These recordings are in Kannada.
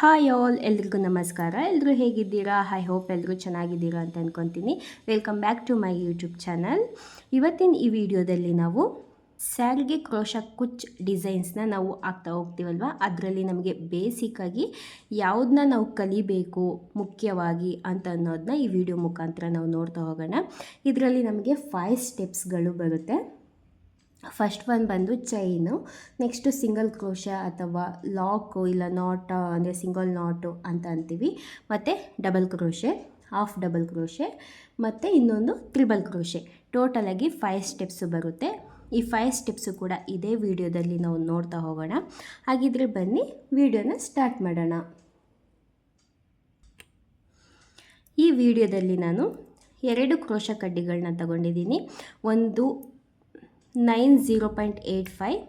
ಹಾಯ್ ಆಲ್ ಎಲ್ರಿಗೂ ನಮಸ್ಕಾರ. ಎಲ್ಲರೂ ಹೇಗಿದ್ದೀರಾ? ಐ ಹೋಪ್ ಎಲ್ಲರೂ ಚೆನ್ನಾಗಿದ್ದೀರಾ ಅಂತ ಅಂದ್ಕೊತೀನಿ welcome back to my YouTube channel ಇವತ್ತಿನ ಈ ವಿಡಿಯೋದಲ್ಲಿ ನಾವು ಸ್ಯಾರಿಗೆ ಕ್ರೋಶ ಕುಚ್ ಡಿಸೈನ್ಸ್ನ ನಾವು ಆಗ್ತಾ ಹೋಗ್ತೀವಲ್ವ? ಅದರಲ್ಲಿ ನಮಗೆ ಬೇಸಿಕ್ಕಾಗಿ ಯಾವುದನ್ನ ನಾವು ಕಲಿಬೇಕು ಮುಖ್ಯವಾಗಿ ಅಂತ ಅನ್ನೋದನ್ನ ಈ ವಿಡಿಯೋ ಮುಖಾಂತರ ನಾವು ನೋಡ್ತಾ ಹೋಗೋಣ. ಇದರಲ್ಲಿ ನಮಗೆ ಫೈವ್ ಸ್ಟೆಪ್ಸ್ಗಳು ಬರುತ್ತೆ. ಫಸ್ಟ್ ಒನ್ ಬಂದು ಚೈನು ನೆಕ್ಸ್ಟು ಸಿಂಗಲ್ ಕ್ರೋಶ ಅಥವಾ ಲಾಕು ಇಲ್ಲ ನಾಟ್ ಅಂದರೆ ಸಿಂಗಲ್ ನಾಟು ಅಂತ ಅಂತೀವಿ. ಮತ್ತು double crochet half double crochet ಮತ್ತು ಇನ್ನೊಂದು ತ್ರಿಬಲ್ ಕ್ರೋಶೆ ಟೋಟಲಾಗಿ ಫೈವ್ ಸ್ಟೆಪ್ಸು ಬರುತ್ತೆ. ಈ ಫೈವ್ ಸ್ಟೆಪ್ಸು ಕೂಡ ಇದೇ ವಿಡಿಯೋದಲ್ಲಿ ನಾವು ನೋಡ್ತಾ ಹೋಗೋಣ. ಹಾಗಿದ್ರೆ ಬನ್ನಿ, ವಿಡಿಯೋನ ಸ್ಟಾರ್ಟ್ ಮಾಡೋಣ. ಈ ವಿಡಿಯೋದಲ್ಲಿ ನಾನು ಎರಡು ಕ್ರೋಶ ಕಡ್ಡಿಗಳನ್ನ ತಗೊಂಡಿದ್ದೀನಿ. ಒಂದು nine zero point eight five,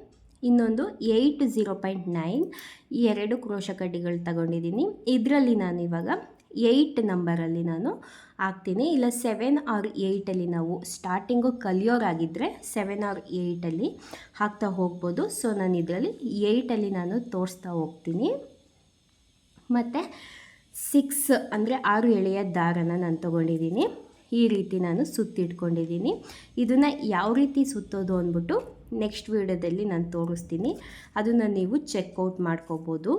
ಇನ್ನೊಂದು ಏಯ್ಟ್ ಝೀರೋ ಪಾಯಿಂಟ್ ನೈನ್, ಈ ಎರಡು ಕ್ರೋಶ ಕಡ್ಡಿಗಳು ತಗೊಂಡಿದ್ದೀನಿ. ಇದರಲ್ಲಿ ನಾನು ಇವಾಗ ಏಯ್ಟ್ ನಂಬರಲ್ಲಿ ನಾನು ಹಾಕ್ತೀನಿ. ಇಲ್ಲ, ಸೆವೆನ್ ಆರ್ ಏಯ್ಟಲ್ಲಿ ನಾವು ಸ್ಟಾರ್ಟಿಂಗು ಕಲಿಯೋರಾಗಿದ್ದರೆ ಸೆವೆನ್ ಆರ್ ಏಯ್ಟಲ್ಲಿ ಹಾಕ್ತಾ ಹೋಗ್ಬೋದು. ಸೊ, ನಾನು ಇದರಲ್ಲಿ ಏಯ್ಟಲ್ಲಿ ನಾನು ತೋರಿಸ್ತಾ ಹೋಗ್ತೀನಿ. ಮತ್ತು ಸಿಕ್ಸ್ ಅಂದರೆ ಆರು ಎಳೆಯ ದಾರನ ನಾನು ತೊಗೊಂಡಿದ್ದೀನಿ. ಈ ರೀತಿ ನಾನು ಸುತ್ತಿಟ್ಕೊಂಡಿದ್ದೀನಿ. ಇದನ್ನು ಯಾವ ರೀತಿ ಸುತ್ತೋದು ಅಂದ್ಬಿಟ್ಟು ನೆಕ್ಸ್ಟ್ ವೀಡಿಯೋದಲ್ಲಿ ನಾನು ತೋರಿಸ್ತೀನಿ. ಅದನ್ನು ನೀವು ಚೆಕ್ಔಟ್ ಮಾಡ್ಕೋಬೋದು.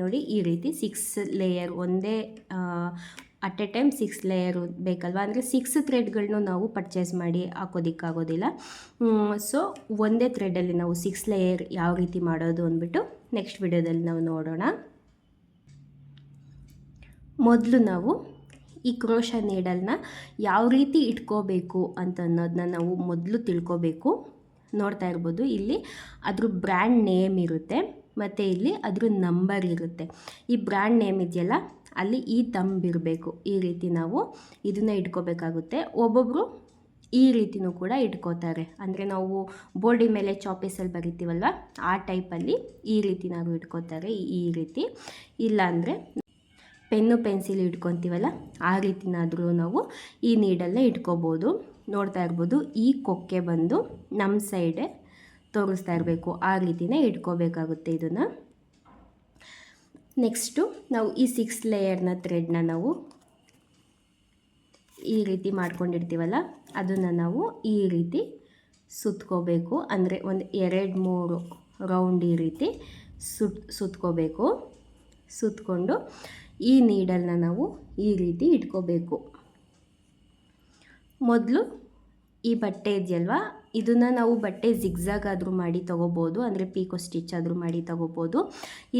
ನೋಡಿ, ಈ ರೀತಿ ಸಿಕ್ಸ್ ಲೇಯರ್ ಒಂದೇ at a time six layer ಬೇಕಲ್ವ? ಅಂದರೆ ಸಿಕ್ಸ್ ಥ್ರೆಡ್ಗಳನ್ನೂ ನಾವು ಪರ್ಚೇಸ್ ಮಾಡಿ ಹಾಕೋದಿಕ್ಕಾಗೋದಿಲ್ಲ. ಸೊ ಒಂದೇ ಥ್ರೆಡಲ್ಲಿ ನಾವು ಸಿಕ್ಸ್ ಲೇಯರ್ ಯಾವ ರೀತಿ ಮಾಡೋದು ಅಂದ್ಬಿಟ್ಟು ನೆಕ್ಸ್ಟ್ ವಿಡಿಯೋದಲ್ಲಿ ನಾವು ನೋಡೋಣ. ಮೊದಲು ನಾವು ಈ ಕ್ರೋಶ ನೀಡಲ್ನ ಯಾವ ರೀತಿ ಇಟ್ಕೋಬೇಕು ಅಂತ ಅನ್ನೋದನ್ನ ನಾವು ಮೊದಲು ತಿಳ್ಕೋಬೇಕು. ನೋಡ್ತಾ ಇರ್ಬೋದು, ಇಲ್ಲಿ ಅದ್ರ ಬ್ರ್ಯಾಂಡ್ ನೇಮ್ ಇರುತ್ತೆ, ಮತ್ತು ಇಲ್ಲಿ ಅದ್ರ ನಂಬರ್ ಇರುತ್ತೆ. ಈ ಬ್ರ್ಯಾಂಡ್ ನೇಮ್ ಇದೆಯಲ್ಲ, ಅಲ್ಲಿ ಈ ತಂಬಿರಬೇಕು ಈ ರೀತಿ ನಾವು ಇದನ್ನು ಇಟ್ಕೋಬೇಕಾಗುತ್ತೆ. ಒಬ್ಬೊಬ್ಬರು ಈ ರೀತಿನೂ ಕೂಡ ಇಟ್ಕೋತಾರೆ. ಅಂದರೆ ನಾವು ಬೋರ್ಡಿ ಮೇಲೆ ಚಾಪೀಸಲ್ಲಿ ಬರಿತೀವಲ್ವ, ಆ ಟೈಪಲ್ಲಿ ಈ ರೀತಿ ನಾವು ಇಟ್ಕೋತಾರೆ, ಈ ರೀತಿ. ಇಲ್ಲಾಂದರೆ ಪೆನ್ನು, ಪೆನ್ಸಿಲ್ ಇಟ್ಕೊತೀವಲ್ಲ, ಆ ರೀತಿನಾದರೂ ನಾವು ಈ ನೀಡಲ್ಲೇ ಇಟ್ಕೋಬೋದು. ನೋಡ್ತಾ ಇರ್ಬೋದು, ಈ ಕೊಕ್ಕೆ ಬಂದು ನಮ್ಮ ಸೈಡೇ ತೋರಿಸ್ತಾ ಇರಬೇಕು. ಆ ರೀತಿನೇ ಇಟ್ಕೋಬೇಕಾಗುತ್ತೆ ಇದನ್ನು. ನೆಕ್ಸ್ಟು ನಾವು ಈ ಸಿಕ್ಸ್ ಲೇಯರ್ನ ಥ್ರೆಡ್ನ ನಾವು ಈ ರೀತಿ ಮಾಡ್ಕೊಂಡಿರ್ತೀವಲ್ಲ, ಅದನ್ನು ನಾವು ಈ ರೀತಿ ಸುತ್ಕೋಬೇಕು. ಅಂದರೆ ಒಂದು ಎರಡು, ಮೂರು ರೌಂಡ್ ಈ ರೀತಿ ಸುತ್, ಸುತ್ಕೋಬೇಕು. ಸುತ್ಕೊಂಡು ಈ ನೀಡಲ್ನ ನಾವು ಈ ರೀತಿ ಇಟ್ಕೋಬೇಕು. ಮೊದಲು ಈ ಬಟ್ಟೆ ಇದೆಯಲ್ವಾ? ಇದನ್ನು ನಾವು ಬಟ್ಟೆ ಜಿಗ್ಝಾಗ್ ಆದರೂ ಮಾಡಿ ತೊಗೋಬೋದು, ಅಂದರೆ ಪೀಕೋ ಸ್ಟಿಚ್ ಆದರೂ ಮಾಡಿ ತೊಗೋಬೋದು.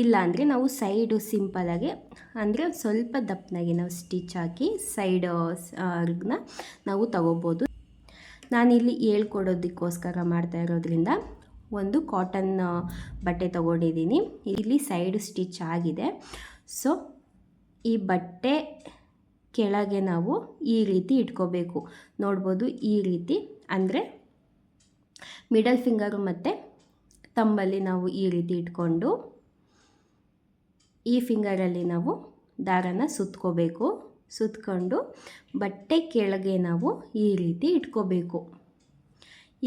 ಇಲ್ಲ ಅಂದರೆ ನಾವು ಸೈಡು ಸಿಂಪಲಾಗಿ ಅಂದರೆ ಸ್ವಲ್ಪ ದಪ್ಪನಾಗಿ ನಾವು ಸ್ಟಿಚ್ ಹಾಕಿ ಸೈಡ್ ನಾವು ತಗೋಬೋದು. ನಾನಿಲ್ಲಿ ಹೇಳ್ಕೊಡೋದಕ್ಕೋಸ್ಕರ ಮಾಡ್ತಾ ಇರೋದ್ರಿಂದ ಒಂದು ಕಾಟನ್ ಬಟ್ಟೆ ತೊಗೊಂಡಿದ್ದೀನಿ. ಇಲ್ಲಿ ಸೈಡ್ ಸ್ಟಿಚ್ ಆಗಿದೆ. ಸೊ ಈ ಬಟ್ಟೆ ಕೆಳಗೆ ನಾವು ಈ ರೀತಿ ಇಟ್ಕೋಬೇಕು. ನೋಡ್ಬೋದು ಈ ರೀತಿ. ಅಂದರೆ ಮಿಡಲ್ ಫಿಂಗರು ಮತ್ತು ತಂಬಲ್ಲಿ ನಾವು ಈ ರೀತಿ ಇಟ್ಕೊಂಡು, ಈ ಫಿಂಗರಲ್ಲಿ ನಾವು ದಾರನ ಸುತ್ಕೋಬೇಕು. ಸುತ್ಕೊಂಡು, ಬಟ್ಟೆ ಕೆಳಗೆ ನಾವು ಈ ರೀತಿ ಇಟ್ಕೋಬೇಕು.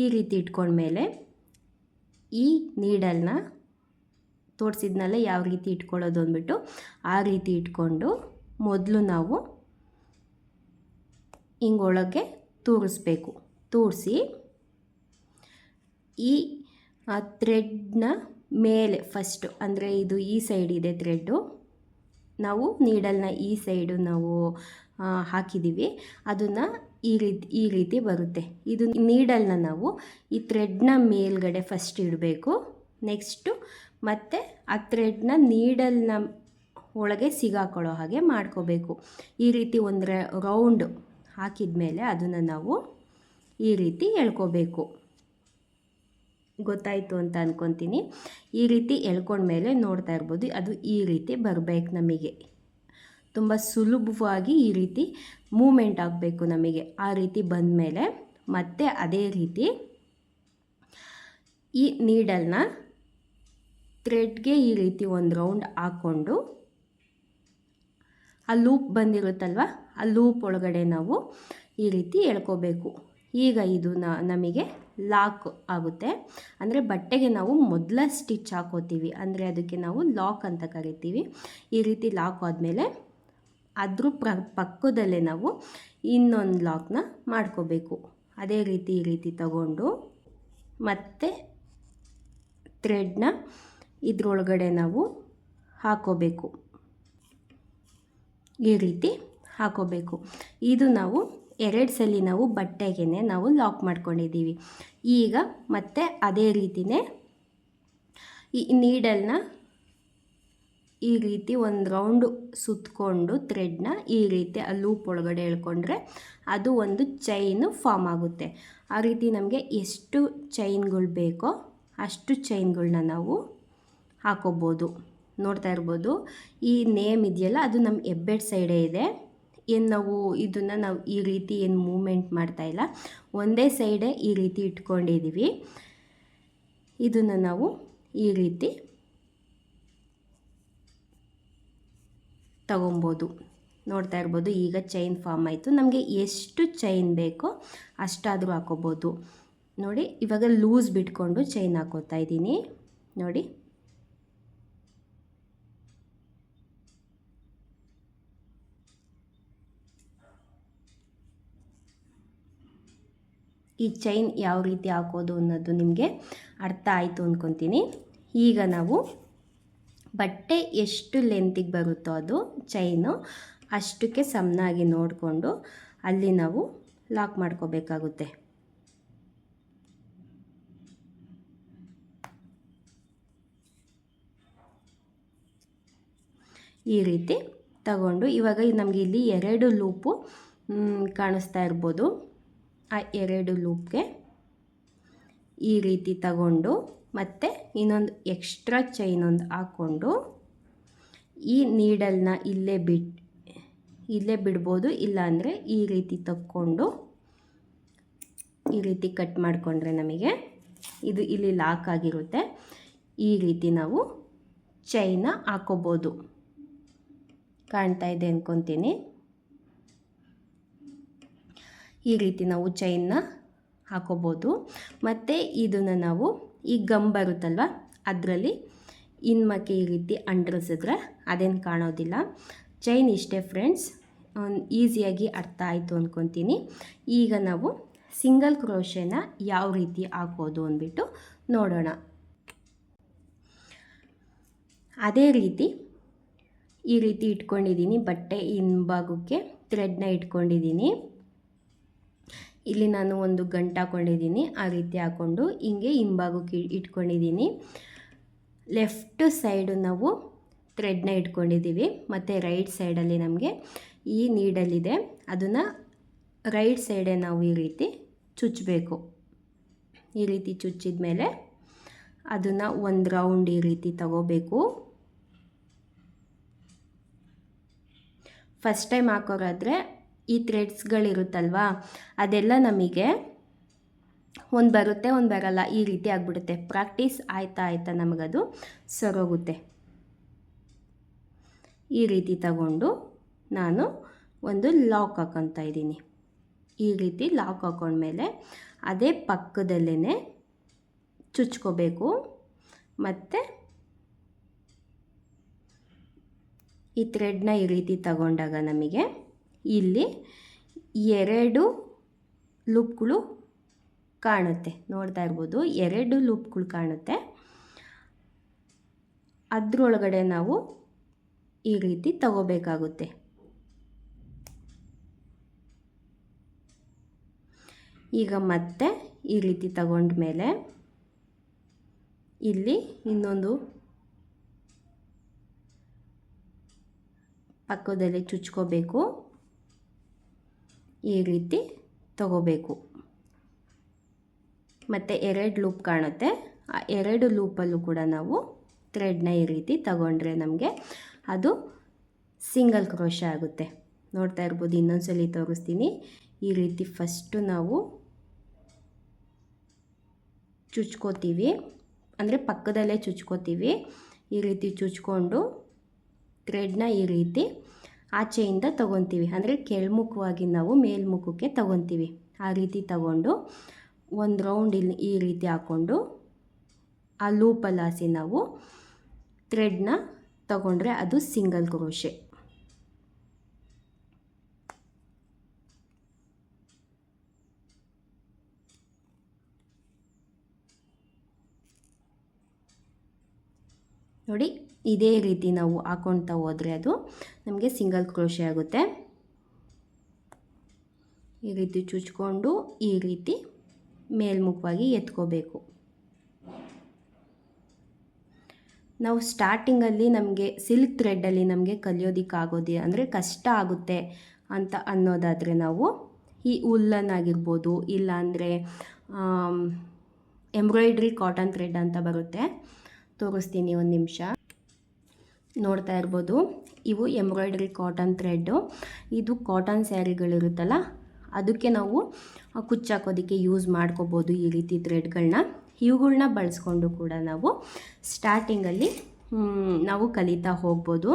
ಈ ರೀತಿ ಇಟ್ಕೊಂಡ್ಮೇಲೆ ಈ ನೀಡಲ್ನ ತೋರಿಸಿದ್ನಲ್ಲ ಯಾವ ರೀತಿ ಇಟ್ಕೊಳ್ಳೋದು ಅಂದ್ಬಿಟ್ಟು ಆ ರೀತಿ ಇಟ್ಕೊಂಡು ಮೊದಲು ನಾವು ಹಿಂಗೊಳಕ್ಕೆ ತೂರಿಸ್ಬೇಕು. ತೂರಿಸಿ ಈ ಥ್ರೆಡ್ನ ಮೇಲೆ ಫಸ್ಟು ಅಂದರೆ ಇದು ಈ ಸೈಡ್ ಇದೆ ಥ್ರೆಡ್ಡು ನಾವು ನೀಡಲ್ನ ಈ ಸೈಡು ನಾವು ಹಾಕಿದ್ದೀವಿ ಅದನ್ನು ಈ ರೀತಿ ಈ ರೀತಿ ಬರುತ್ತೆ. ಇದು ನೀಡಲ್ನ ನಾವು ಈ ಥ್ರೆಡ್ನ ಮೇಲ್ಗಡೆ ಫಸ್ಟ್ ಇಡಬೇಕು. ನೆಕ್ಸ್ಟು ಮತ್ತು ಆ ಥ್ರೆಡ್ನ ನೀಡಲ್ನ ಒಳಗೆ ಸಿಗಾಕೊಳ್ಳೋ ಹಾಗೆ ಮಾಡ್ಕೋಬೇಕು. ಈ ರೀತಿ ಒಂದು ರೌಂಡ್ ಹಾಕಿದ ಮೇಲೆ ಅದನ್ನು ನಾವು ಈ ರೀತಿ ಎಳ್ಕೋಬೇಕು. ಗೊತ್ತಾಯಿತು ಅಂತ ಅಂದ್ಕೊತೀನಿ ಈ ರೀತಿ ಎಳ್ಕೊಂಡ್ಮೇಲೆ ನೋಡ್ತಾ ಇರ್ಬೋದು. ಅದು ಈ ರೀತಿ ಬರಬೇಕು ನಮಗೆ. ತುಂಬ ಸುಲಭವಾಗಿ ಈ ರೀತಿ ಮೂಮೆಂಟ್ ಆಗಬೇಕು ನಮಗೆ. ಆ ರೀತಿ ಬಂದ ಮೇಲೆ ಮತ್ತೆ ಅದೇ ರೀತಿ ಈ ನೀಡಲ್ನ ಥ್ರೆಡ್ಗೆ ಈ ರೀತಿ ಒಂದು ರೌಂಡ್ ಹಾಕ್ಕೊಂಡು ಆ ಲೂಪ್ ಬಂದಿರುತ್ತಲ್ವ, ಆ ಲೂಪ್ ಒಳಗಡೆ ನಾವು ಈ ರೀತಿ ಎಳ್ಕೋಬೇಕು. ಈಗ ಇದು ನಮಗೆ ಲಾಕ್ ಆಗುತ್ತೆ. ಅಂದರೆ ಬಟ್ಟೆಗೆ ನಾವು ಮೊದಲ ಸ್ಟಿಚ್ ಹಾಕೋತೀವಿ. ಅಂದರೆ ಅದಕ್ಕೆ ನಾವು ಲಾಕ್ ಅಂತ ಕರಿತೀವಿ. ಈ ರೀತಿ ಲಾಕ್ ಆದಮೇಲೆ ಅದ್ರ ಪ್ರ ಪಕ್ಕದಲ್ಲೇ ನಾವು ಇನ್ನೊಂದು ಲಾಕ್ನ ಮಾಡ್ಕೋಬೇಕು. ಅದೇ ರೀತಿ ಈ ರೀತಿ ತಗೊಂಡು ಮತ್ತೆ ಥ್ರೆಡ್ನ ಇದ್ರೊಳಗಡೆ ನಾವು ಹಾಕೋಬೇಕು. ಈ ರೀತಿ ಹಾಕೋಬೇಕು. ಇದು ನಾವು ಎರಡು ಸಲ ನಾವು ಬಟ್ಟೆಗೆ ನಾವು ಲಾಕ್ ಮಾಡ್ಕೊಂಡಿದ್ದೀವಿ. ಈಗ ಮತ್ತೆ ಅದೇ ರೀತಿಯೇ ಈ ನೀಡಲ್ನ ಈ ರೀತಿ ಒಂದು ರೌಂಡು ಸುತ್ತಕೊಂಡು ಥ್ರೆಡ್ನ ಈ ರೀತಿ ಆ ಲೂಪ್ ಒಳಗಡೆ ಎಳ್ಕೊಂಡ್ರೆ ಅದು ಒಂದು ಚೈನು ಫಾರ್ಮ್ ಆಗುತ್ತೆ. ಆ ರೀತಿ ನಮಗೆ ಎಷ್ಟು ಚೈನ್ಗಳು ಬೇಕೋ ಅಷ್ಟು ಚೈನ್ಗಳನ್ನ ನಾವು ಹಾಕೋಬೋದು. ನೋಡ್ತಾ ಇರ್ಬೋದು, ಈ ನೇಮ್ ಇದೆಯಲ್ಲ, ಅದು ನಮ್ಮ ಹೆಬ್ಬೆಡ್ ಸೈಡೇ ಇದೆ. ಏನು ನಾವು ಇದನ್ನು ನಾವು ಈ ರೀತಿ ಏನು ಮೂಮೆಂಟ್ ಮಾಡ್ತಾಯಿಲ್ಲ ಒಂದೇ ಸೈಡೇ ಈ ರೀತಿ ಇಟ್ಕೊಂಡಿದ್ದೀವಿ ಇದನ್ನು ನಾವು ಈ ರೀತಿ ತಗೊಬೋದು. ನೋಡ್ತಾ ಇರ್ಬೋದು, ಈಗ ಚೈನ್ ಫಾರ್ಮ್ ಆಯಿತು. ನಮಗೆ ಎಷ್ಟು ಚೈನ್ ಬೇಕೋ ಅಷ್ಟಾದರೂ ಹಾಕೋಬೋದು. ನೋಡಿ, ಇವಾಗ ಲೂಸ್ ಬಿಟ್ಕೊಂಡು ಚೈನ್ ಹಾಕೋತಾ ಇದ್ದೀನಿ. ನೋಡಿ. ಈ ಚೈನ್ ಯಾವ ರೀತಿ ಹಾಕೋದು ಅನ್ನೋದು ನಿಮಗೆ ಅರ್ಥ ಆಯಿತು ಅಂದ್ಕೊತೀನಿ ಈಗ ನಾವು ಬಟ್ಟೆ ಎಷ್ಟು ಲೆಂತಿಗೆ ಬರುತ್ತೋ ಅದು ಚೈನು ಅಷ್ಟಕ್ಕೆ ಸಮನಾಗಿ ನೋಡಿಕೊಂಡು ಅಲ್ಲಿ ನಾವು ಲಾಕ್ ಮಾಡ್ಕೋಬೇಕಾಗುತ್ತೆ. ಈ ರೀತಿ ತಗೊಂಡು ಇವಾಗ ನಮಗೆ ಇಲ್ಲಿ ಎರಡು ಲೂಪು ಕಾಣಿಸ್ತಾ ಇರ್ಬೋದು. ಆ ಎರಡು ಲೂಪ್ಗೆ ಈ ರೀತಿ ತಗೊಂಡು ಮತ್ತು ಇನ್ನೊಂದು ಎಕ್ಸ್ಟ್ರಾ ಚೈನ್ ಒಂದು ಹಾಕ್ಕೊಂಡು ಈ ನೀಡಲ್ನ ಇಲ್ಲೇ ಬಿಟ್, ಇಲ್ಲೇ ಬಿಡ್ಬೋದು ಇಲ್ಲಾಂದರೆ ಈ ರೀತಿ ತಕ್ಕೊಂಡು ಈ ರೀತಿ ಕಟ್ ಮಾಡಿಕೊಂಡ್ರೆ ನಮಗೆ ಇದು ಇಲ್ಲಿ ಲಾಕ್ ಆಗಿರುತ್ತೆ. ಈ ರೀತಿ ನಾವು ಚೈನ ಹಾಕೋಬೋದು. ಕಾಣ್ತಾ ಇದೆ ಅಂದ್ಕೊತೀನಿ ಈ ರೀತಿ ನಾವು ಚೈನ್ನ ಹಾಕೋಬೋದು. ಮತ್ತು ಇದನ್ನು ನಾವು ಈ ಗಮ್ ಬರುತ್ತಲ್ವ? ಅದರಲ್ಲಿ ಇನ್ಮಕ್ಕೆ ಈ ರೀತಿ ಅಂಡರ್ಸಿದ್ರೆ ಅದೇನು ಕಾಣೋದಿಲ್ಲ. ಚೈನ್ ಇಷ್ಟೇ ಫ್ರೆಂಡ್ಸ್. ಈಸಿಯಾಗಿ ಅರ್ಥ ಆಯಿತು ಅಂದ್ಕೊತೀನಿ ಈಗ ನಾವು ಸಿಂಗಲ್ ಕ್ರೋಶೆನ ಯಾವ ರೀತಿ ಹಾಕೋದು ಅಂದ್ಬಿಟ್ಟು ನೋಡೋಣ. ಅದೇ ರೀತಿ ಈ ರೀತಿ ಇಟ್ಕೊಂಡಿದ್ದೀನಿ, ಬಟ್ಟೆ ಹಿಂಭಾಗಕ್ಕೆ ಥ್ರೆಡ್ನ ಇಟ್ಕೊಂಡಿದ್ದೀನಿ. ಇಲ್ಲಿ ನಾನು ಒಂದು ಗಂಟು ಹಾಕ್ಕೊಂಡಿದ್ದೀನಿ ಆ ರೀತಿ ಹಾಕ್ಕೊಂಡು ಹಿಂಗೆ ಹಿಂಭಾಗಕ್ಕೆ ಇಟ್ಕೊಂಡಿದ್ದೀನಿ. ಲೆಫ್ಟ್ ಸೈಡು ನಾವು ಥ್ರೆಡ್ನ ಇಟ್ಕೊಂಡಿದ್ದೀವಿ. ಮತ್ತು ರೈಟ್ ಸೈಡಲ್ಲಿ ನಮಗೆ ಈ ನೀಡಲ್ಲಿದೆ ಅದನ್ನು ರೈಟ್ ಸೈಡೇ ನಾವು ಈ ರೀತಿ ಚುಚ್ಚಬೇಕು ಈ ರೀತಿ ಚುಚ್ಚಿದ ಮೇಲೆ ಅದನ್ನು ಒಂದು ರೌಂಡ್ ಈ ರೀತಿ ತಗೋಬೇಕು. ಫಸ್ಟ್ ಟೈಮ್ ಹಾಕೋರಾದರೆ ಈ ಥ್ರೆಡ್ಸ್ಗಳಿರುತ್ತಲ್ವಾ? ಅದೆಲ್ಲ ನಮಗೆ ಒಂದು ಬರುತ್ತೆ, ಒಂದು ಬರಲ್ಲ. ಈ ರೀತಿ ಆಗಿಬಿಡುತ್ತೆ. ಪ್ರಾಕ್ಟೀಸ್ ಆಯ್ತಾ ಆಯ್ತಾ ನಮಗದು ಸರೋಗುತ್ತೆ. ಈ ರೀತಿ ತಗೊಂಡು ನಾನು ಒಂದು ಲಾಕ್ ಹಾಕೊತಾ ಇದ್ದೀನಿ. ಈ ರೀತಿ ಲಾಕ್ ಹಾಕೊಂಡ್ಮೇಲೆ ಅದೇ ಪಕ್ಕದಲ್ಲೇ ಚುಚ್ಕೋಬೇಕು. ಮತ್ತು ಈ ಥ್ರೆಡ್ನ ಈ ರೀತಿ ತಗೊಂಡಾಗ ನಮಗೆ ಇಲ್ಲಿ ಎರಡು ಲೂಪ್ಗಳು ಕಾಣುತ್ತೆ. ನೋಡ್ತಾ ಇರ್ಬೋದು, ಎರಡು ಲೂಪ್ಗಳು ಕಾಣುತ್ತೆ. ಅದರೊಳಗಡೆ ನಾವು ಈ ರೀತಿ ತಗೋಬೇಕಾಗುತ್ತೆ. ಈಗ ಮತ್ತೆ ಈ ರೀತಿ ತಗೊಂಡ ಮೇಲೆ ಇಲ್ಲಿ ಇನ್ನೊಂದು ಪಕ್ಕದಲ್ಲಿ ಚುಚ್ಕೋಬೇಕು. ಈ ರೀತಿ ತಗೋಬೇಕು. ಮತ್ತು ಎರಡು ಲೂಪ್ ಕಾಣುತ್ತೆ. ಆ ಎರಡು ಲೂಪಲ್ಲೂ ಕೂಡ ನಾವು ಥ್ರೆಡ್ನ ಈ ರೀತಿ ತಗೊಂಡ್ರೆ ನಮಗೆ ಅದು ಸಿಂಗಲ್ ಕ್ರೋಶ ಆಗುತ್ತೆ. ನೋಡ್ತಾ ಇರ್ಬೋದು, ಇನ್ನೊಂದ್ಸಲಿ ತೋರಿಸ್ತೀನಿ. ಈ ರೀತಿ ಫಸ್ಟು ನಾವು ಚುಚ್ಕೋತೀವಿ. ಅಂದರೆ ಪಕ್ಕದಲ್ಲೇ ಚುಚ್ಕೋತೀವಿ. ಈ ರೀತಿ ಚುಚ್ಕೊಂಡು ಥ್ರೆಡ್ನ ಈ ರೀತಿ ಆಚೆಯಿಂದ ತಗೊತೀವಿ. ಅಂದರೆ ಕೆಳಮುಖವಾಗಿ ನಾವು ಮೇಲ್ಮುಖಕ್ಕೆ ತಗೊತೀವಿ. ಆ ರೀತಿ ತಗೊಂಡು ಒಂದು ರೌಂಡ್ ಇಲ್ಲಿ ಈ ರೀತಿ ಹಾಕ್ಕೊಂಡು ಆ ಲೂಪಲ್ಲಿ ಹಾಸಿ ನಾವು ಥ್ರೆಡ್ನ ತಗೊಂಡ್ರೆ ಅದು ಸಿಂಗಲ್ ಕ್ರೋಶೆ ನೋಡಿ ಇದೇ ರೀತಿ ನಾವು ಹಾಕೊಳ್ತಾ ಹೋದರೆ ಅದು ನಮಗೆ ಸಿಂಗಲ್ ಕ್ರೋಶೆ ಆಗುತ್ತೆ. ಈ ರೀತಿ ಚುಚ್ಕೊಂಡು ಈ ರೀತಿ ಮೇಲ್ಮುಖವಾಗಿ ಎತ್ಕೋಬೇಕು. ನಾವು ಸ್ಟಾರ್ಟಿಂಗಲ್ಲಿ ನಮಗೆ ಸಿಲ್ಕ್ ಥ್ರೆಡ್ಡಲ್ಲಿ ನಮಗೆ ಕಲಿಯೋದಕ್ಕಾಗೋದಿ ಅಂದರೆ ಕಷ್ಟ ಆಗುತ್ತೆ ಅಂತ ಅನ್ನೋದಾದರೆ ನಾವು ಈ ಉಲ್ಲನ್ ಆಗಿರ್ಬೋದು, ಇಲ್ಲಾಂದರೆ ಎಂಬ್ರಾಯ್ಡ್ರಿ ಕಾಟನ್ ಥ್ರೆಡ್ ಅಂತ ಬರುತ್ತೆ. ತೋರಿಸ್ತೀನಿ ಒಂದು ನಿಮಿಷ. ನೋಡ್ತಾ ಇರ್ಬೋದು. ಇವು ಎಂಬ್ರಾಯ್ಡ್ರಿ ಕಾಟನ್ ಥ್ರೆಡ್ಡು ಇದು ಕಾಟನ್ ಸ್ಯಾರಿಗಳಿರುತ್ತಲ್ಲ, ಅದಕ್ಕೆ ನಾವು ಕುಚ್ಚಾಕೋದಕ್ಕೆ ಯೂಸ್ ಮಾಡ್ಕೋಬೋದು ಈ ರೀತಿ ಥ್ರೆಡ್ಗಳನ್ನ ಇವುಗಳನ್ನ ಬಳಸ್ಕೊಂಡು ಕೂಡ ನಾವು ಸ್ಟಾರ್ಟಿಂಗಲ್ಲಿ ನಾವು ಕಲಿತಾ ಹೋಗ್ಬೋದು.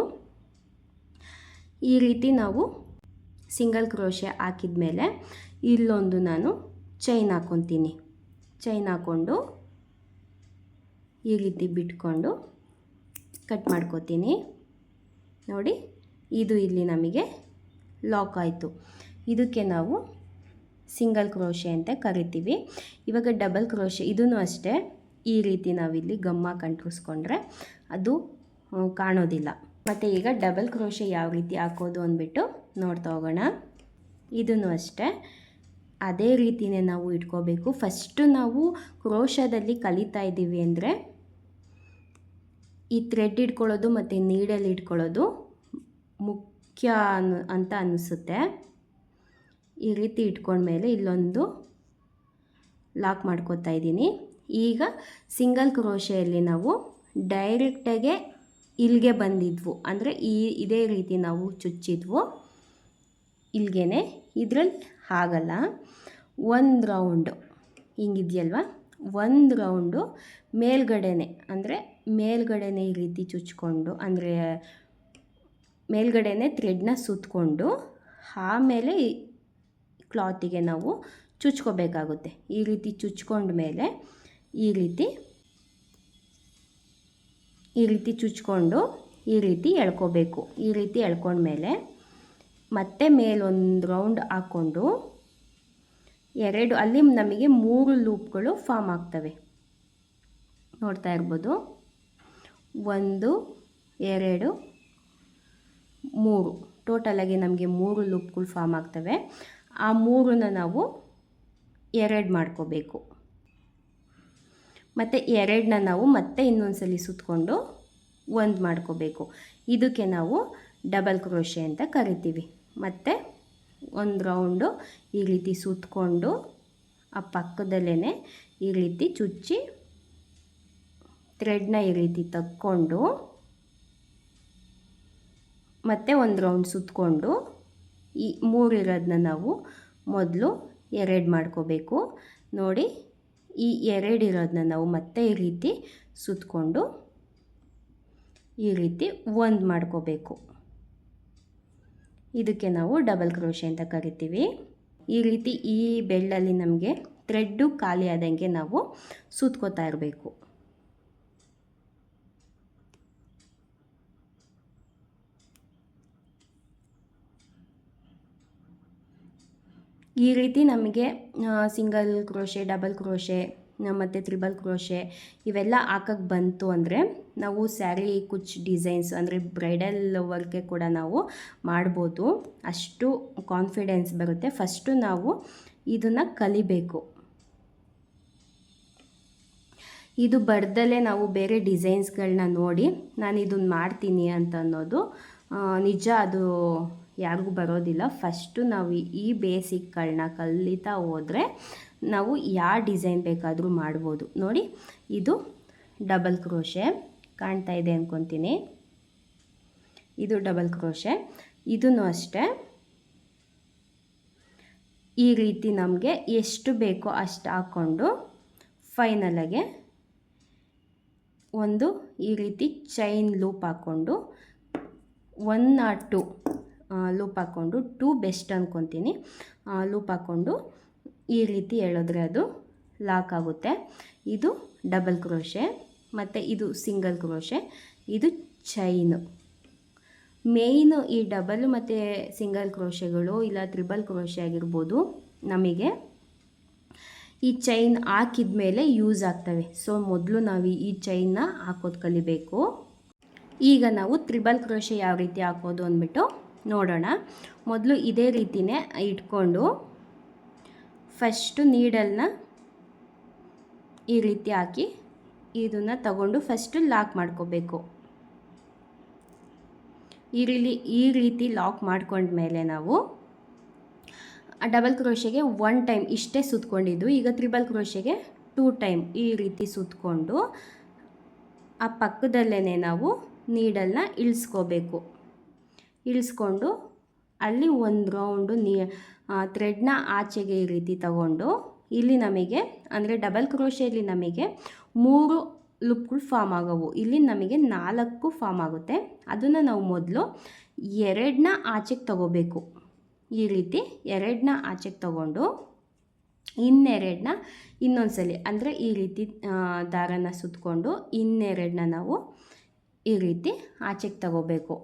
ಈ ರೀತಿ ನಾವು ಸಿಂಗಲ್ ಕ್ರೋಶೆ ಹಾಕಿದ ಮೇಲೆ ಇಲ್ಲೊಂದು ನಾನು ಚೈನ್ ಹಾಕ್ಕೊತೀನಿ ಚೈನ್ ಹಾಕ್ಕೊಂಡು ಈ ರೀತಿ ಬಿಟ್ಕೊಂಡು ಕಟ್ ಮಾಡ್ಕೋತೀನಿ. ನೋಡಿ, ಇದು ಇಲ್ಲಿ ನಮಗೆ ಲಾಕ್ ಆಯಿತು. ಇದಕ್ಕೆ ನಾವು ಸಿಂಗಲ್ ಕ್ರೋಶೆ ಅಂತ ಕರಿತೀವಿ. ಇವಾಗ ಡಬಲ್ ಕ್ರೋಶೆ ಇದೂ ಅಷ್ಟೇ. ಈ ರೀತಿ ನಾವಿಲ್ಲಿ ಗಮ್ಮ ಕಂಟ್ರಿಸ್ಕೊಂಡ್ರೆ ಅದು ಕಾಣೋದಿಲ್ಲ. ಮತ್ತು ಈಗ ಡಬಲ್ ಕ್ರೋಶೆ ಯಾವ ರೀತಿ ಹಾಕೋದು ಅಂದ್ಬಿಟ್ಟು ನೋಡ್ತಾ ಹೋಗೋಣ. ಇದೂ ಅಷ್ಟೇ. ಅದೇ ರೀತಿಯೇ ನಾವು ಇಟ್ಕೋಬೇಕು. ಫಸ್ಟು ನಾವು ಕ್ರೋಶದಲ್ಲಿ ಕಲಿತಾ ಇದ್ದೀವಿ ಅಂದರೆ ಈ ಥ್ರೆಡ್ ಇಟ್ಕೊಳ್ಳೋದು ಮತ್ತು ನೀಡಲ್ಲಿ ಇಟ್ಕೊಳ್ಳೋದು ಮುಖ್ಯ ಅನ್, ಅಂತ ಅನಿಸುತ್ತೆ. ಈ ರೀತಿ ಇಟ್ಕೊಂಡ್ಮೇಲೆ ಇಲ್ಲೊಂದು ಲಾಕ್ ಮಾಡ್ಕೋತಾ ಇದ್ದೀನಿ. ಈಗ ಸಿಂಗಲ್ ಕ್ರೋಶೆಯಲ್ಲಿ ನಾವು ಡೈರೆಕ್ಟಾಗೆ ಇಲ್ಲಿಗೆ ಬಂದಿದ್ವು. ಅಂದರೆ ಈ, ಇದೇ ರೀತಿ ನಾವು ಚುಚ್ಚಿದ್ವು. ಇಲ್ಲಿಗೆ ಇದರಲ್ಲಿ ಆಗಲ್ಲ. ಒಂದು ರೌಂಡು ಹಿಂಗಿದೆಯಲ್ವ? ಒಂದು ರೌಂಡು ಮೇಲ್ಗಡೆನೆ. ಅಂದರೆ ಮೇಲ್ಗಡೆನೆ ಈ ರೀತಿ ಚುಚ್ಕೊಂಡು, ಅಂದರೆ ಮೇಲ್ಗಡೆನೇ ಥ್ರೆಡ್ನ ಸುತ್ತಕೊಂಡು ಆಮೇಲೆ ಕ್ಲಾತಿಗೆ ನಾವು ಚುಚ್ಕೋಬೇಕಾಗುತ್ತೆ. ಈ ರೀತಿ ಚುಚ್ಕೊಂಡ ಮೇಲೆ ಈ ರೀತಿ ಈ ರೀತಿ ಚುಚ್ಕೊಂಡು ಈ ರೀತಿ ಎಳ್ಕೋಬೇಕು. ಈ ರೀತಿ ಎಳ್ಕೊಂಡ್ಮೇಲೆ ಮತ್ತೆ ಮೇಲೊಂದು ರೌಂಡ್ ಹಾಕ್ಕೊಂಡು, ಎರಡು, ಅಲ್ಲಿ ನಮಗೆ ಮೂರು ಲೂಪ್ಗಳು ಫಾರ್ಮ್ ಆಗ್ತವೆ. ನೋಡ್ತಾ ಇರ್ಬೋದು. ಒಂದು, ಎರಡು, ಮೂರು. ಟೋಟಲಾಗಿ ನಮಗೆ ಮೂರು ಲೂಪ್ಗಳು ಫಾರ್ಮ್ ಆಗ್ತವೆ. ಆ ಮೂರನ್ನ ನಾವು ಎರಡು ಮಾಡ್ಕೋಬೇಕು. ಮತ್ತು ಎರಡನ್ನ ನಾವು ಮತ್ತೆ ಇನ್ನೊಂದು ಸಲ ಸುತ್ತಕೊಂಡು ಒಂದು ಮಾಡ್ಕೋಬೇಕು. ಇದಕ್ಕೆ ನಾವು ಡಬಲ್ ಕ್ರೋಶೆ ಅಂತ ಕರಿತೀವಿ. ಮತ್ತು ಒಂದು ರೌಂಡು ಈ ರೀತಿ ಸುತ್ತಕೊಂಡು ಆ ಪಕ್ಕದಲ್ಲೇ ಈ ರೀತಿ ಚುಚ್ಚಿ ಥ್ರೆಡ್ನ ಈ ರೀತಿ ತಕ್ಕೊಂಡು ಮತ್ತು ಒಂದು ರೌಂಡ್ ಸುತ್ತಕೊಂಡು ಈ ಮೂರು ಇರೋದನ್ನ ನಾವು ಮೊದಲು ಎರಡು ಮಾಡ್ಕೋಬೇಕು. ನೋಡಿ, ಈ ಎರಡು ಇರೋದನ್ನ ನಾವು ಮತ್ತೆ ಈ ರೀತಿ ಸುತ್ತಕೊಂಡು ಈ ರೀತಿ ಒಂದು ಮಾಡ್ಕೋಬೇಕು. ಇದಕ್ಕೆ ನಾವು ಡಬಲ್ ಕ್ರೋಶೆ ಅಂತ ಕರಿತೀವಿ. ಈ ರೀತಿ ಈ ಬೆಳ್ಳಲ್ಲಿ ನಮಗೆ ಥ್ರೆಡ್ಡು ಖಾಲಿ ಆದಂಗೆ ನಾವು ಸುತ್ಕೋತಾ ಇರಬೇಕು. ಈ ರೀತಿ ನಮಗೆ ಸಿಂಗಲ್ ಕ್ರೋಶೆ ಡಬಲ್ ಕ್ರೋಶೆ ಮತ್ತು ತ್ರಿಬಲ್ ಕ್ರೋಶೆ ಇವೆಲ್ಲ ಹಾಕಕ್ಕೆ ಬಂತು ಅಂದರೆ ನಾವು ಸ್ಯಾರಿ ಕುಚ್ ಡಿಸೈನ್ಸ್ ಅಂದರೆ ಬ್ರೈಡಲ್ ವರ್ಕೆ ಕೂಡ ನಾವು ಮಾಡ್ಬೋದು. ಅಷ್ಟು ಕಾನ್ಫಿಡೆನ್ಸ್ ಬರುತ್ತೆ. ಫಸ್ಟು ನಾವು ಇದನ್ನು ಕಲಿಬೇಕು. ಇದು ಬರ್ದಲ್ಲೇ ನಾವು ಬೇರೆ ಡಿಸೈನ್ಸ್ಗಳನ್ನ ನೋಡಿ ನಾನು ಇದನ್ನು ಮಾಡ್ತೀನಿ ಅಂತ ಅನ್ನೋದು ನಿಜ ಅದು ಯಾರಿಗೂ ಬರೋದಿಲ್ಲ. ಫಸ್ಟು ನಾವು ಈ ಬೇಸಿಕ್ಗಳನ್ನ ಕಲಿತಾ ಹೋದರೆ ನಾವು ಯಾವ ಡಿಸೈನ್ ಬೇಕಾದರೂ ಮಾಡ್ಬೋದು. ನೋಡಿ, ಇದು ಡಬಲ್ ಕ್ರೋಶೆ ಕಾಣ್ತಾ ಇದೆ ಅಂದ್ಕೊತೀನಿ ಇದು ಡಬಲ್ ಕ್ರೋಶೆ ಇದೂ ಅಷ್ಟೇ. ಈ ರೀತಿ ನಮಗೆ ಎಷ್ಟು ಬೇಕೋ ಅಷ್ಟು ಹಾಕ್ಕೊಂಡು ಫೈನಲಾಗೆ ಒಂದು ಈ ರೀತಿ ಚೈನ್ ಲೂಪ್ ಹಾಕ್ಕೊಂಡು ಒನ್ ನಾಟ್ ಟು ಲೂಪ್ ಹಾಕ್ಕೊಂಡು ಟೂ ಬೆಸ್ಟ್ ಅಂದ್ಕೊತೀನಿ ಲೂಪ್ ಹಾಕ್ಕೊಂಡು ಈ ರೀತಿ ಹೇಳಿದ್ರೆ ಅದು ಲಾಕ್ ಆಗುತ್ತೆ. ಇದು ಡಬಲ್ ಕ್ರೋಶೆ, ಮತ್ತು ಇದು ಸಿಂಗಲ್ ಕ್ರೋಶೆ, ಇದು ಚೈನು. ಮೇಯ್ನ್ ಈ ಡಬಲ್ ಮತ್ತು ಸಿಂಗಲ್ ಕ್ರೋಶೆಗಳು ಇಲ್ಲ ತ್ರಿಬಲ್ ಕ್ರೋಶೆ ಆಗಿರ್ಬೋದು ನಮಗೆ. ಈ ಚೈನ್ ಹಾಕಿದ ಮೇಲೆ ಯೂಸ್ ಆಗ್ತವೆ. ಸೊ ಮೊದಲು ನಾವು ಈ ಚೈನ್ನ ಹಾಕೋದು ಕಲಿಬೇಕು. ಈಗ ನಾವು ತ್ರಿಬಲ್ ಕ್ರೋಶೆ ಯಾವ ರೀತಿ ಹಾಕೋದು ಅಂದ್ಬಿಟ್ಟು ನೋಡೋಣ. ಮೊದಲು ಇದೇ ರೀತಿನೇ ಇಟ್ಕೊಂಡು ಫಸ್ಟು ನೀಡಲ್ನ ಈ ರೀತಿ ಹಾಕಿ ಇದನ್ನು ತಗೊಂಡು ಫಸ್ಟು ಲಾಕ್ ಮಾಡ್ಕೋಬೇಕು. ಈ ರೀತಿ ಈ ರೀತಿ ಲಾಕ್ ಮಾಡ್ಕೊಂಡ್ಮೇಲೆ ನಾವು ಡಬಲ್ ಕ್ರೋಶೆಗೆ ಒನ್ ಟೈಮ್ ಇಷ್ಟೇ ಸುತ್ಕೊಂಡಿದ್ದು. ಈಗ ತ್ರಿಬಲ್ ಕ್ರೋಶೆಗೆ ಟೂ ಟೈಮ್ ಈ ರೀತಿ ಸುತ್ಕೊಂಡು ಆ ಪಕ್ಕದಲ್ಲೇ ನಾವು ನೀಡಲ್ನ ಇಳಿಸ್ಕೋಬೇಕು. ಇಳಿಸ್ಕೊಂಡು ಅಲ್ಲಿ ಒಂದು ರೌಂಡು ನೀ ಥ್ರೆಡ್ನ ಆಚೆಗೆ ಈ ರೀತಿ ತಗೊಂಡು ಇಲ್ಲಿ ನಮಗೆ, ಅಂದರೆ ಡಬಲ್ ಕ್ರೋಶೆಯಲ್ಲಿ ನಮಗೆ ಮೂರು ಲುಪ್ಗಳು ಫಾರ್ಮ್ ಆಗೋವು. ಇಲ್ಲಿ ನಮಗೆ ನಾಲ್ಕು ಫಾರ್ಮ್ ಆಗುತ್ತೆ. ಅದನ್ನು ನಾವು ಮೊದಲು ಎರಡನ್ನ ಆಚೆಗೆ ತಗೋಬೇಕು. ಈ ರೀತಿ ಎರಡನ್ನ ಆಚೆಗೆ ತಗೊಂಡು ಇನ್ನೆರಡನ್ನ ಇನ್ನೊಂದು ಸಲ ಅಂದರೆ ಈ ರೀತಿ ದಾರನ ಸುತ್ತಕೊಂಡು ಇನ್ನೆರಡನ್ನ ನಾವು ಈ ರೀತಿ ಆಚೆಗೆ ತಗೋಬೇಕು.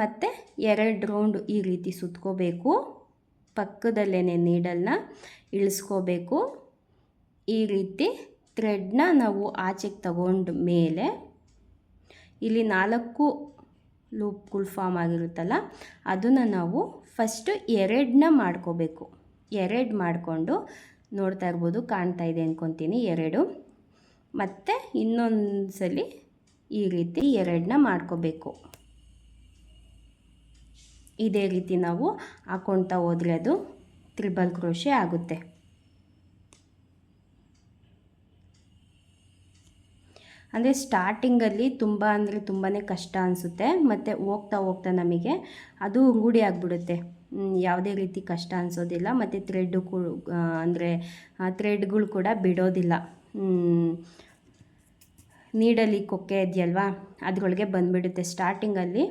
ಮತ್ತು ಎರಡು ರೌಂಡ್ ಈ ರೀತಿ ಸುತ್ಕೋಬೇಕು. ಪಕ್ಕದಲ್ಲೇ ನೀಡಲ್ನ ಇಳಿಸ್ಕೋಬೇಕು. ಈ ರೀತಿ ಥ್ರೆಡ್ನ ನಾವು ಆಚೆಗೆ ತಗೊಂಡ ಮೇಲೆ ಇಲ್ಲಿ ನಾಲ್ಕು ಲೂಪ್ಗಳು ಫಾರ್ಮ್ ಆಗಿರುತ್ತಲ್ಲ, ಅದನ್ನು ನಾವು ಫಸ್ಟು ಎರಡನ್ನ ಮಾಡ್ಕೋಬೇಕು. ಎರಡು ಮಾಡಿಕೊಂಡು ನೋಡ್ತಾ ಇರ್ಬೋದು, ಕಾಣ್ತಾ ಇದೆ ಅಂದ್ಕೊತೀನಿ ಎರಡು. ಮತ್ತು ಇನ್ನೊಂದು ಸಲ ಈ ರೀತಿ ಎರಡನ್ನ ಮಾಡ್ಕೋಬೇಕು. ಇದೇ ರೀತಿ ನಾವು ಹಾಕ್ಕೊಳ್ತಾ ಹೋದರೆ ಅದು ತ್ರಿಬಲ್ ಕ್ರೋಶೆ ಆಗುತ್ತೆ. ಅಂದರೆ ಸ್ಟಾರ್ಟಿಂಗಲ್ಲಿ ತುಂಬ ಅಂದರೆ ತುಂಬಾ ಕಷ್ಟ ಅನಿಸುತ್ತೆ, ಮತ್ತು ಹೋಗ್ತಾ ಹೋಗ್ತಾ ನಮಗೆ ಅದು ರೂಢಿ ಆಗಿಬಿಡುತ್ತೆ. ಯಾವುದೇ ರೀತಿ ಕಷ್ಟ ಅನಿಸೋದಿಲ್ಲ, ಮತ್ತು ಥ್ರೆಡ್ಡು ಅಂದರೆ ಥ್ರೆಡ್ಗಳು ಕೂಡ ಬಿಡೋದಿಲ್ಲ. ನೀಡಲಿ ಕೊಕ್ಕೆ ಇದೆಯಲ್ವಾ? ಅದರೊಳಗೆ ಬಂದುಬಿಡುತ್ತೆ. ಸ್ಟಾರ್ಟಿಂಗಲ್ಲಿ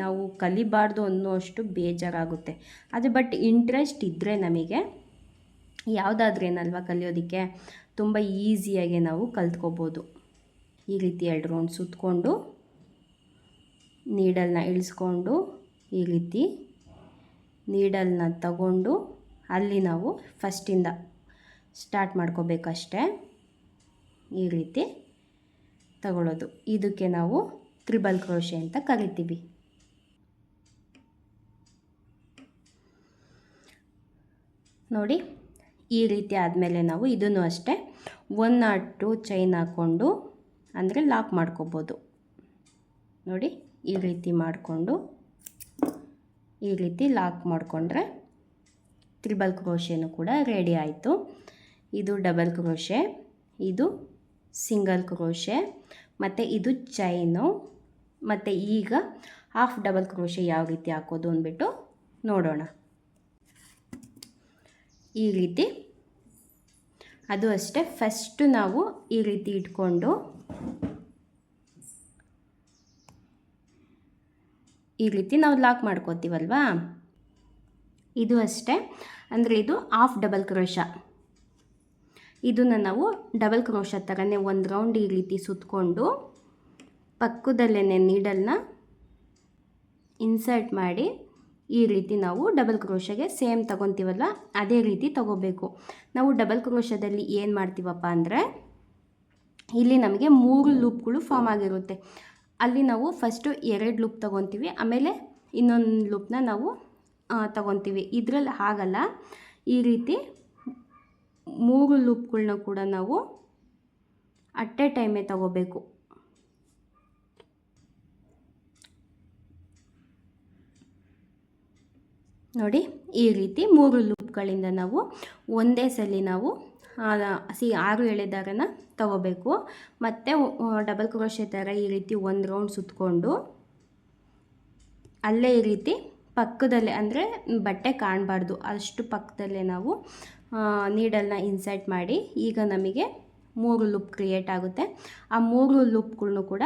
ನಾವು ಕಲಿಬಾರ್ದು ಅನ್ನೋಷ್ಟು ಬೇಜಾರಾಗುತ್ತೆ. ಅದು ಬಟ್ ಇಂಟ್ರೆಸ್ಟ್ ಇದ್ದರೆ ನಮಗೆ ಯಾವುದಾದ್ರೇನಲ್ವ ಕಲಿಯೋದಕ್ಕೆ ತುಂಬ ಈಸಿಯಾಗಿ ನಾವು ಕಲ್ತ್ಕೋಬೋದು. ಈ ರೀತಿ ಎರಡು ರೌಂಡ್ ಸುತ್ತಕೊಂಡು ನೀಡಲ್ನ ಇಳಿಸ್ಕೊಂಡು, ಈ ರೀತಿ ನೀಡಲ್ನ ತಗೊಂಡು ಅಲ್ಲಿ ನಾವು ಫಸ್ಟಿಂದ ಸ್ಟಾರ್ಟ್ ಮಾಡ್ಕೋಬೇಕಷ್ಟೇ. ಈ ರೀತಿ ತಗೊಳ್ಳೋದು. ಇದಕ್ಕೆ ನಾವು ತ್ರಿಬಲ್ ಕ್ರೋಶೆ ಅಂತ ಕರಿತೀವಿ. ನೋಡಿ, ಈ ರೀತಿ ಆದಮೇಲೆ ನಾವು ಇದನ್ನು ಅಷ್ಟೇ ಒನ್ ನಾಟ್ ಟು ಚೈನ್ ಹಾಕ್ಕೊಂಡು ಅಂದರೆ ಲಾಕ್ ಮಾಡ್ಕೋಬೋದು. ನೋಡಿ, ಈ ರೀತಿ ಮಾಡಿಕೊಂಡು, ಈ ರೀತಿ ಲಾಕ್ ಮಾಡಿಕೊಂಡ್ರೆ ತ್ರಿಬಲ್ ಕ್ರೋಶೆನೂ ಕೂಡ ರೆಡಿ ಆಯಿತು. ಇದು ಡಬಲ್ ಕ್ರೋಶೆ, ಇದು ಸಿಂಗಲ್ ಕ್ರೋಶೆ, ಮತ್ತು ಇದು ಚೈನು. ಮತ್ತು ಈಗ ಹಾಫ್ ಡಬಲ್ ಕ್ರೋಶೆ ಯಾವ ರೀತಿ ಹಾಕೋದು ಅಂದ್ಬಿಟ್ಟು ನೋಡೋಣ. ಈ ರೀತಿ. ಅದು ಅಷ್ಟೇ. ಫಸ್ಟು ನಾವು ಈ ರೀತಿ ಇಟ್ಕೊಂಡು ಈ ರೀತಿ ನಾವು ಲಾಕ್ ಮಾಡ್ಕೋತೀವಲ್ವಾ? ಇದು ಅಷ್ಟೇ. ಅಂದರೆ ಇದು ಹಾಫ್ ಡಬಲ್ ಕ್ರೋಶ ಇದನ್ನು ನಾವು ಡಬಲ್ ಕ್ರೋಶ ಥರನೇ ಒಂದು ರೌಂಡ್ ಈ ರೀತಿ ಸುತ್ತಕೊಂಡು ಪಕ್ಕದಲ್ಲೇ ನೀಡಲ್ನ ಇನ್ಸರ್ಟ್ ಮಾಡಿ ಈ ರೀತಿ ನಾವು ಡಬಲ್ ಕ್ರೋಶಗೆ ಸೇಮ್ ತಗೊತೀವಲ್ಲ ಅದೇ ರೀತಿ ತಗೋಬೇಕು. ನಾವು ಡಬಲ್ ಕ್ರೋಶದಲ್ಲಿ ಏನು ಮಾಡ್ತೀವಪ್ಪ ಅಂದರೆ ಇಲ್ಲಿ ನಮಗೆ ಮೂರು ಲೂಪ್ಗಳು ಫಾರ್ಮ್ ಆಗಿರುತ್ತೆ. ಅಲ್ಲಿ ನಾವು ಫಸ್ಟು ಎರಡು ಲೂಪ್ ತೊಗೊತೀವಿ, ಆಮೇಲೆ ಇನ್ನೊಂದು ಲೂಪ್ನ ನಾವು ತೊಗೊತೀವಿ. ಇದರಲ್ಲಿ ಹಾಗಲ್ಲ. ಈ ರೀತಿ ಮೂರು ಲೂಪ್ಗಳನ್ನ ಕೂಡ ನಾವು ಅಟ್ ಎ ಟೈಮೇ ತಗೋಬೇಕು. ನೋಡಿ, ಈ ರೀತಿ ಮೂರು ಲೂಪ್ಗಳಿಂದ ನಾವು ಒಂದೇ ಸಲ ನಾವು ಸಿ ಆರು ಎಳೆ ದಾರನ ತಗೋಬೇಕು. ಮತ್ತು ಡಬಲ್ ಕ್ರೋಶೆ ಥರ ಈ ರೀತಿ ಒಂದು ರೌಂಡ್ ಸುತ್ತಕೊಂಡು ಅಲ್ಲೇ ಈ ರೀತಿ ಪಕ್ಕದಲ್ಲೇ ಅಂದರೆ ಬಟ್ಟೆ ಕಾಣಬಾರ್ದು. ಅಷ್ಟು ಪಕ್ಕದಲ್ಲೇ ನಾವು ನೀಡಲ್ನ ಇನ್ಸರ್ಟ್ ಮಾಡಿ ಈಗ ನಮಗೆ ಮೂರು ಲುಪ್ ಕ್ರಿಯೇಟ್ ಆಗುತ್ತೆ. ಆ ಮೂರು ಲುಪ್ಗಳ್ನು ಕೂಡ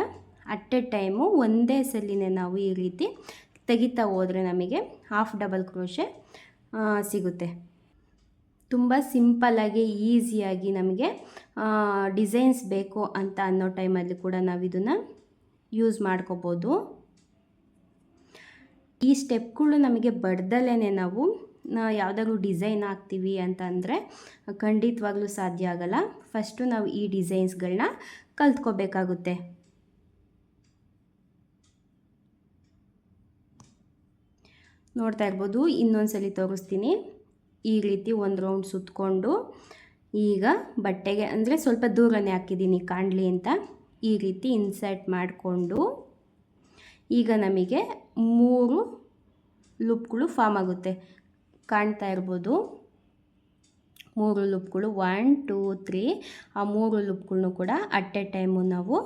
ಅಟ್ ಎ ಟೈಮು ಒಂದೇ ಸಲಿನೇ ನಾವು ಈ ರೀತಿ ತೆಗಿತಾ ಹೋದರೆ ನಮಗೆ ಹಾಫ್ ಡಬಲ್ ಕ್ರೋಶೆ ಸಿಗುತ್ತೆ. ತುಂಬ ಸಿಂಪಲ್ಲಾಗಿ ಈಸಿಯಾಗಿ ನಮಗೆ ಡಿಸೈನ್ಸ್ ಬೇಕು ಅಂತ ಅನ್ನೋ ಟೈಮಲ್ಲಿ ಕೂಡ ನಾವು ಇದನ್ನು ಯೂಸ್ ಮಾಡ್ಕೋಬೋದು. ಈ ಸ್ಟೆಪ್ಗಳು ನಮಗೆ ಬಡ್ದಲ್ಲೇ ನಾವು ಯಾವುದಾದ್ರೂ ಡಿಸೈನ್ ಹಾಕ್ತೀವಿ ಅಂತ ಅಂದರೆ ಖಂಡಿತವಾಗ್ಲೂ ಸಾಧ್ಯ ಆಗಲ್ಲ. ಫಸ್ಟು ನಾವು ಈ ಡಿಸೈನ್ಸ್ಗಳನ್ನ ಕಲ್ತ್ಕೋಬೇಕಾಗುತ್ತೆ. ನೋಡ್ತಾ ಇರ್ಬೋದು, ಇನ್ನೊಂದ್ಸಲಿ ತೋರಿಸ್ತೀನಿ. ಈ ರೀತಿ ಒಂದು ರೌಂಡ್ ಸುತ್ತಕೊಂಡು ಈಗ ಬಟ್ಟೆಗೆ, ಅಂದರೆ ಸ್ವಲ್ಪ ದೂರನೇ ಹಾಕಿದ್ದೀನಿ ಕಾಣಲಿ ಅಂತ. ಈ ರೀತಿ ಇನ್ಸರ್ಟ್ ಮಾಡಿಕೊಂಡು, ಈಗ ನಮಗೆ ಮೂರು ಲುಪ್ಗಳು ಫಾರ್ಮ್ ಆಗುತ್ತೆ. ಕಾಣ್ತಾ ಇರ್ಬೋದು. ಮೂರು ಲುಪ್ಗಳು ಒನ್ ಟೂ ತ್ರೀ ಆ ಮೂರು ಲುಪ್ಗಳನ್ನೂ ಕೂಡ ಅಟ್ ಎ ಟೈಮು ನಾವು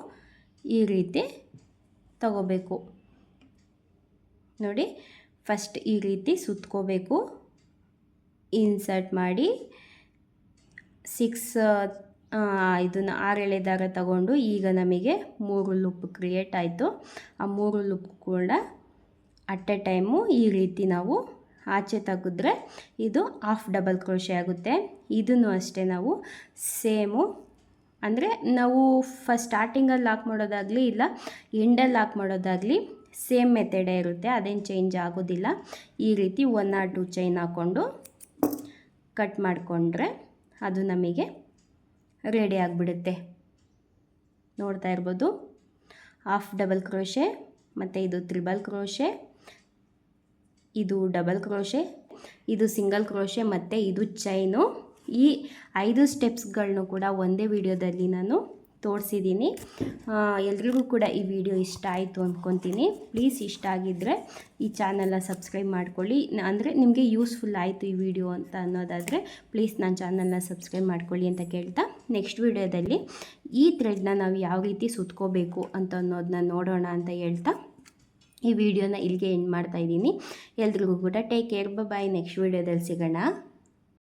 ಈ ರೀತಿ ತಗೋಬೇಕು. ನೋಡಿ ಫಸ್ಟ್ ಈ ರೀತಿ ಸುತ್ಕೋಬೇಕು. ಇನ್ಸರ್ಟ್ ಮಾಡಿ ಸಿಕ್ಸ್ ಇದನ್ನು ಆರು ದಾರ ತಗೊಂಡು ಈಗ ನಮಗೆ ಮೂರು ಲುಪ್ ಕ್ರಿಯೇಟ್ ಆಯಿತು. ಆ ಮೂರು ಲುಪ್ ಕೂಡ ಅಟ್ ಎ ಟೈಮು ಈ ರೀತಿ ನಾವು ಆಚೆ ತೆಗೆದ್ರೆ ಇದು ಹಾಫ್ ಡಬಲ್ ಕ್ರೋಶೆ ಆಗುತ್ತೆ. ಇದನ್ನು ಅಷ್ಟೇ ನಾವು ಸೇಮು. ಅಂದರೆ ನಾವು ಫಸ್ಟ್ ಸ್ಟಾರ್ಟಿಂಗಲ್ಲಿ ಲಾಕ್ ಮಾಡೋದಾಗಲಿ ಇಲ್ಲ ಎಂಡಲ್ಲಿ ಲಾಕ್ ಮಾಡೋದಾಗಲಿ ಸೇಮ್ ಮೆಥಡೇ ಇರುತ್ತೆ, ಅದೇನು ಚೇಂಜ್ ಆಗೋದಿಲ್ಲ. ಈ ರೀತಿ ಒನ್ ಆರ್ ಟು ಚೈನ್ ಹಾಕ್ಕೊಂಡು ಕಟ್ ಮಾಡಿಕೊಂಡ್ರೆ ಅದು ನಮಗೆ ರೆಡಿ ಆಗಿಬಿಡುತ್ತೆ. ನೋಡ್ತಾ ಇರ್ಬೋದು. ಹಾಫ್ ಡಬಲ್ ಕ್ರೋಶೆ ಮತ್ತು ಇದು ತ್ರಿಬಲ್ ಕ್ರೋಶೆ ಇದು ಡಬಲ್ ಕ್ರೋಶೆ ಇದು ಸಿಂಗಲ್ ಕ್ರೋಶೆ ಮತ್ತು ಇದು ಚೈನು ಈ ಐದು ಸ್ಟೆಪ್ಸ್ಗಳನ್ನು ಕೂಡ ಒಂದೇ ವಿಡಿಯೋದಲ್ಲಿ ನಾನು ತೋರಿಸಿದ್ದೀನಿ. ಎಲ್ರಿಗೂ ಕೂಡ ಈ ವಿಡಿಯೋ ಇಷ್ಟ ಆಯಿತು ಅಂದ್ಕೊತೀನಿ ಪ್ಲೀಸ್ ಇಷ್ಟ ಆಗಿದ್ದರೆ ಈ ಚಾನಲ್ನ ಸಬ್ಸ್ಕ್ರೈಬ್ ಮಾಡ್ಕೊಳ್ಳಿ. ಅಂದರೆ ನಿಮಗೆ ಯೂಸ್ಫುಲ್ ಆಯಿತು ಈ ವಿಡಿಯೋ ಅಂತ ಅನ್ನೋದಾದರೆ ಪ್ಲೀಸ್ ನನ್ನ ಚಾನಲ್ನ ಸಬ್ಸ್ಕ್ರೈಬ್ ಮಾಡ್ಕೊಳ್ಳಿ ಅಂತ ಕೇಳ್ತಾ ನೆಕ್ಸ್ಟ್ ವಿಡಿಯೋದಲ್ಲಿ ಈ ಥ್ರೆಡ್ನ ನಾವು ಯಾವ ರೀತಿ ಸುತ್ಕೋಬೇಕು ಅಂತ ಅನ್ನೋದನ್ನ ನೋಡೋಣ ಅಂತ ಹೇಳ್ತಾ ಈ ವಿಡಿಯೋನ ಇಲ್ಲಿಗೆ ಎಂಡ್ ಮಾಡ್ತಾ ಇದ್ದೀನಿ. ಎಲ್ರಿಗೂ ಕೂಡ ಟೇಕ್ ಕೇರ್. ಬಾಯ್. ನೆಕ್ಸ್ಟ್ ವಿಡಿಯೋದಲ್ಲಿ ಸಿಗೋಣ.